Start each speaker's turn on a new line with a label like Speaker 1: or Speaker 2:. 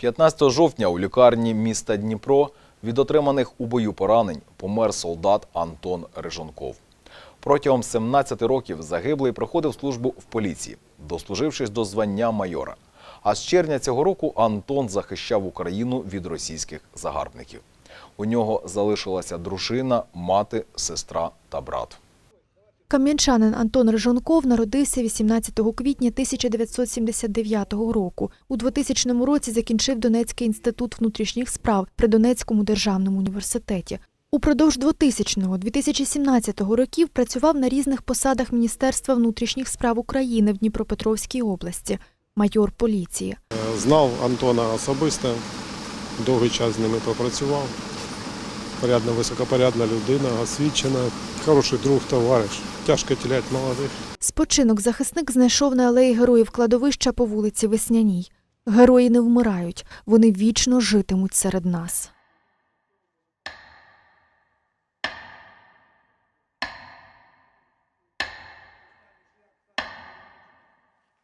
Speaker 1: 15 жовтня у лікарні міста Дніпро від отриманих у бою поранень помер солдат Антон Рижонков. Протягом 17 років загиблий проходив службу в поліції, дослужившись до звання майора. А з червня цього року Антон захищав Україну від російських загарбників. У нього залишилася дружина, мати, сестра та брат.
Speaker 2: Кам'янчанин Антон Рижонков народився 18 квітня 1979 року. У 2000 році закінчив Донецький інститут внутрішніх справ при Донецькому державному університеті. Упродовж 2000-2017 років працював на різних посадах Міністерства внутрішніх справ України в Дніпропетровській області, майор поліції.
Speaker 3: Знав Антона особисто, довгий час з ними попрацював. Порядна, високопорядна людина, освічена, хороший друг, товариш. Тяжко тілять молодих.
Speaker 2: Спочинок захисник знайшов на алеї героїв кладовища по вулиці Весняній. Герої не вмирають, вони вічно житимуть серед нас.